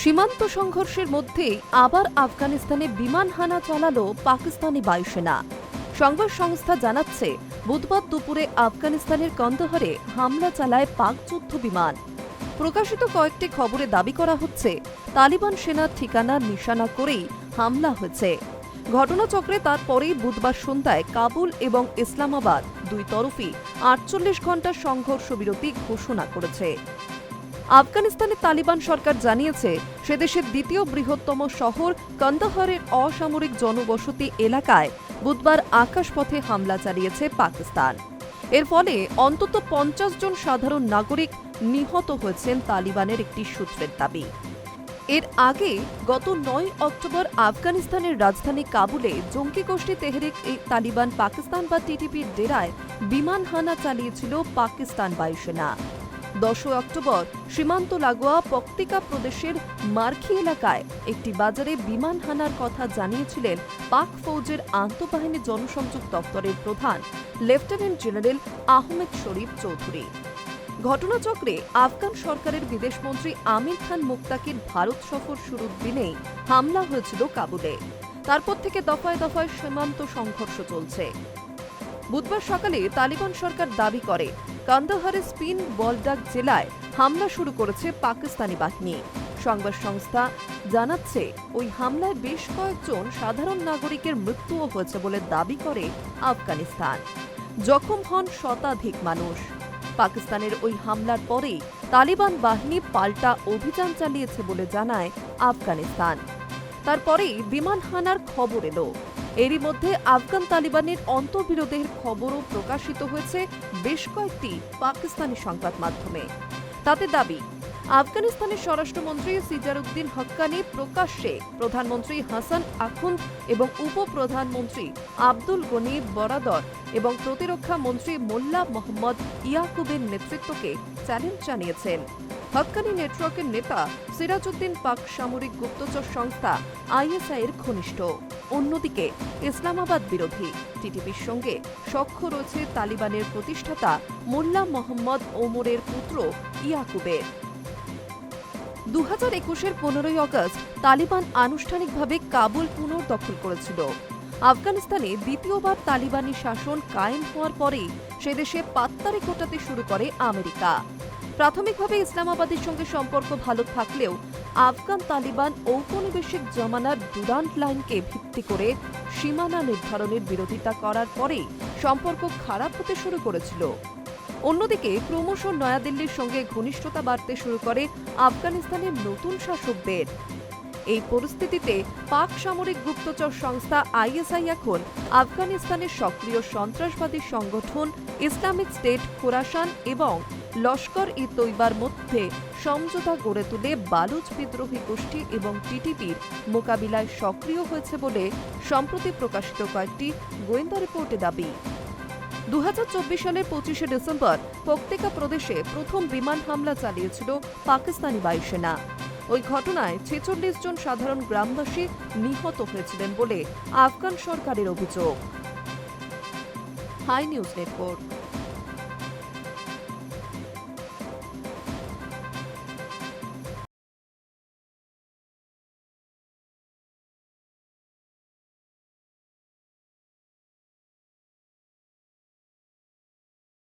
সীমান্ত সংঘর্ষের মধ্যেই আবার আফগানিস্তানে বিমান হানা চালালো পাকিস্তানি বায়ুসেনা। সংবাদ সংস্থা জানাচ্ছে, বুধবার দুপুরে আফগানিস্তানের কন্দহারে হামলা চালায় পাক যুদ্ধ বিমান। প্রকাশিত কয়েকটি খবরে দাবি করা হচ্ছে, তালিবান সেনার ঠিকানা নিশানা করেই হামলা হয়েছে। ঘটনাচক্রে তারপরেই বুধবার সন্ধ্যায় কাবুল এবং ইসলামাবাদ দুই তরফই আটচল্লিশ ঘণ্টার সংঘর্ষ বিরতি ঘোষণা করেছে। আফগানিস্তানের তালিবান সরকার জানিয়েছে, সে দেশের দ্বিতীয় বৃহত্তম শহর কন্দহারের অসামরিক জনবসতি এলাকায় বুধবার আকাশপথে হামলা চালিয়েছে পাকিস্তান। এর ফলে অন্তত পঞ্চাশ জন সাধারণ নাগরিক নিহত হয়েছেন তালিবানের একটি সূত্রের দাবি। এর আগে গত নয় অক্টোবর আফগানিস্তানের রাজধানী কাবুলে জঙ্গি গোষ্ঠী তেহরিক এই তালিবান পাকিস্তান বা টিটিপির ডেরায় বিমান হানা চালিয়েছিল পাকিস্তান বায়ুসেনা। দশই অক্টোবর সীমান্ত লাগোয়া পক্তিকা প্রদেশের মার্খি এলাকায় একটি বাজারে বিমান হানার কথা জানিয়েছিলেন পাক ফৌজের আন্তঃবাহিনী জনসংযোগ দপ্তরের প্রধান, লেফটেন্যান্ট জেনারেল আহমেদ শরীফ চৌধুরী। ঘটনাচক্রে আফগান সরকারের বিদেশমন্ত্রী আমির খান মুক্তাকির ভারত সফর শুরুর দিনেই হামলা হয়েছিল কাবুলে। তারপর থেকে দফায় দফায় সীমান্ত সংঘর্ষ চলছে। বুধবার সকালে তালিবান সরকার দাবি করে কান্দাহারের স্পিন বলডাক জেলায় হামলা শুরু করেছে পাকিস্তানি বাহিনী। সংবাদ সংস্থা জানাচ্ছে, ওই হামলায় বেশ কয়েকজন সাধারণ নাগরিকের মৃত্যুও হয়েছে বলে দাবি করে আফগানিস্তান। জখম হন শতাধিক মানুষ। পাকিস্তানের ওই হামলার পরেই তালিবান বাহিনী পাল্টা অভিযান চালিয়েছে বলে জানায় আফগানিস্তান। তারপরেই বিমান হানার খবর এলো। এরই মধ্যে আফগান তালিবানের অন্তর্বিরোধের খবরও প্রকাশিত হয়েছে বেশ কয়েকটি পাকিস্তানি সংবাদ মাধ্যমে। তাতে দাবি, আফগানিস্তানের স্বরাষ্ট্রমন্ত্রী সিজারউদ্দিন হক্কানি প্রকাশ্যে প্রধানমন্ত্রী হাসান আখুন্দ এবং উপপ্রধানমন্ত্রী আব্দুল গনি বরাদর এবং প্রতিরক্ষা মন্ত্রী মোল্লা মোহাম্মদ ইয়াকুবের নেতৃত্বকে চ্যালেঞ্জ জানিয়েছেন। হক্কানি নেটওয়ার্কের নেতা সিরাজউদ্দিন পাক সামরিক গুপ্তচর সংস্থা আইএসআই এর ঘনিষ্ঠ। অন্যদিকে ইসলামাবাদ বিরোধী টিটিপির সঙ্গে সখ্য রয়েছে তালিবানের প্রতিষ্ঠাতা মোল্লা মোহাম্মদ ওমরের পুত্র ইয়াকুবের। দু হাজার একুশের পনেরোই অগস্ট তালিবান আনুষ্ঠানিকভাবে কাবুল পুনর্দখল করেছিল। আফগানিস্তানে দ্বিতীয়বার তালিবানি শাসন কায়েম হওয়ার পরেই সে দেশে পাত্তারে কোটাতে শুরু করে আমেরিকা। প্রাথমিকভাবে ইসলামাবাদের সঙ্গে সম্পর্ক ভালো থাকলেও আফগান তালিবান ঔপনিবেশিক জমানার ডুরান্ট লাইনকে ভিত্তি করে সীমানা নির্ধারণের বিরোধিতা করার পরেই সম্পর্ক খারাপ হতে শুরু করেছিল। অন্যদিকে ক্রমশ নয়াদিল্লির সঙ্গে ঘনিষ্ঠতা বাড়তে শুরু করে আফগানিস্তানের নতুন শাসকদের। এই পরিস্থিতিতে পাক সামরিক গুপ্তচর সংস্থা আইএসআই এখন আফগানিস্তানের সক্রিয় সন্ত্রাসবাদী সংগঠন ইসলামিক স্টেট খোরাসান এবং লস্কর ই তৈবার মধ্যে সমঝোতা গড়ে তুলে বালুচ বিদ্রোহী গোষ্ঠী এবং টিটিপির মোকাবিলায় সক্রিয় হয়েছে বলে সম্প্রতি প্রকাশিত কয়েকটি গোয়েন্দা রিপোর্টে দাবি। দু হাজার চব্বিশ সালের পঁচিশে ডিসেম্বর পক্তিকা প্রদেশে প্রথম বিমান হামলা চালিয়েছিল পাকিস্তানি বায়ুসেনা। ওই ঘটনায় ছেচল্লিশ জন সাধারণ গ্রামবাসী নিহত হয়েছিলেন বলে আফগান সরকারের অভিযোগ। High news network